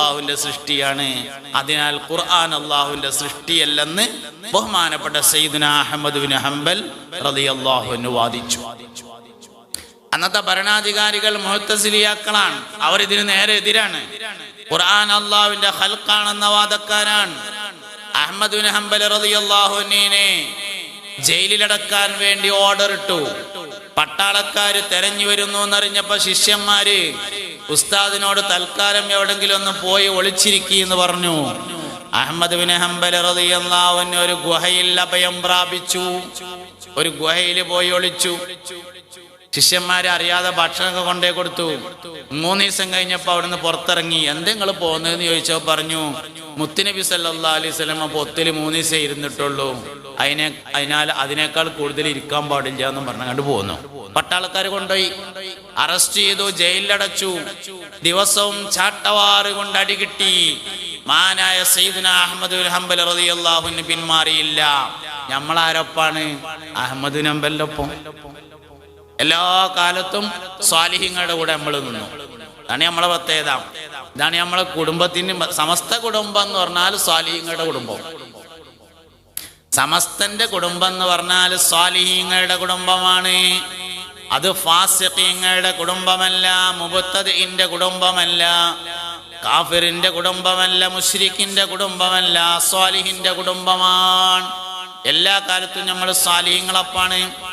അള്ളാഹുവിന്റെ സൃഷ്ടിയാണ്. അതിനാൽ ഖുർആൻ അള്ളാഹുവിന്റെ സൃഷ്ടിയല്ലെന്ന് ബഹുമാനപ്പെട്ട സയ്യിദുന അഹമ്മദ് ബിൻ ഹംബൽ റളിയല്ലാഹു വാദിച്ചു. അന്നത്തെ ഭരണാധികാരികൾ മുഹത്തസിലിയാക്കളാണ് അവർ ഇതിന് നേരെ എതിരാണ്. ഖുർആൻ അള്ളാഹുവിന്റെ ഹൽക്കാണെന്ന വാദക്കാരാണ്. അഹമ്മദ് ബിൻ ഹംബൽ റളിയല്ലാഹുവിനെ ജയിലിലടക്കാൻ വേണ്ടി ഓർഡർ ഇട്ടു. പട്ടാളക്കാര് തെരഞ്ഞു വരുന്നു എന്നറിഞ്ഞപ്പോ ശിഷ്യന്മാര് ഉസ്താദിനോട് തൽക്കാലം എവിടെങ്കിലും ഒന്ന് പോയി ഒളിച്ചിരിക്കുന്നു പറഞ്ഞു. അഹമ്മദ് ബിൻ ഹംബൽ റളിയല്ലാഹുവിന് ഒരു ഗുഹയിൽ അഭയം പ്രാപിച്ചു. ഒരു ഗുഹയിൽ പോയി ഒളിച്ചു. ശിഷ്യന്മാരെ അറിയാതെ ഭക്ഷണമൊക്കെ കൊണ്ടേ കൊടുത്തു. മൂന്ന് ദിവസം കഴിഞ്ഞപ്പോൾ അവിടുന്ന് പുറത്തിറങ്ങി എന്തേ നിങ്ങൾ പോകുന്നതെന്ന് ചോദിച്ചോ പറഞ്ഞു മുത്തുനബി സല്ലാ അലൈഹി സ്വലമ പൊത്തിൽ മൂന്ന് ദിവസം ഇരുന്നിട്ടുള്ളൂ. അതിനെ അതിനാൽ അതിനേക്കാൾ കൂടുതൽ ഇരിക്കാൻ പാടില്ല എന്ന് പറഞ്ഞുകൊണ്ട് പോന്നു. പട്ടാളക്കാർ കൊണ്ടുപോയി. അറസ്റ്റ് ചെയ്തു ജയിലിലടച്ചു. ദിവസവും ചാട്ടവാറ് കൊണ്ട് അടികിട്ടി മാനായ സൈദന അഹമ്മദ് ഹംബൽ പിന്മാറിയില്ല. നമ്മളാരൊപ്പാണ് അഹമ്മദ് ഒപ്പം. എല്ലാ കാലത്തും സ്വാലിഹ്യങ്ങളുടെ കൂടെ നമ്മൾ നിന്നു. ഇതാണ് നമ്മളെ പ്രത്യേകത. ഇതാണ് നമ്മളെ കുടുംബത്തിന് സമസ്ത കുടുംബം എന്ന് പറഞ്ഞാൽ സ്വാലിഹ്യങ്ങളുടെ കുടുംബം. സമസ്തന്റെ കുടുംബം എന്ന് പറഞ്ഞാൽ സ്വാലിഹീങ്ങളുടെ കുടുംബമാണ്. അത് ഫാസിഖീങ്ങളുടെ കുടുംബമല്ല മുബത്തദിന്റെ കുടുംബമല്ല കാഫിറിന്റെ കുടുംബമല്ല മുഷ്രിഖിന്റെ കുടുംബമല്ല സ്വാലിഹിന്റെ കുടുംബമാണ്. എല്ലാ കാലത്തും നമ്മൾ സ്വാലിഹീങ്ങളപ്പാണ്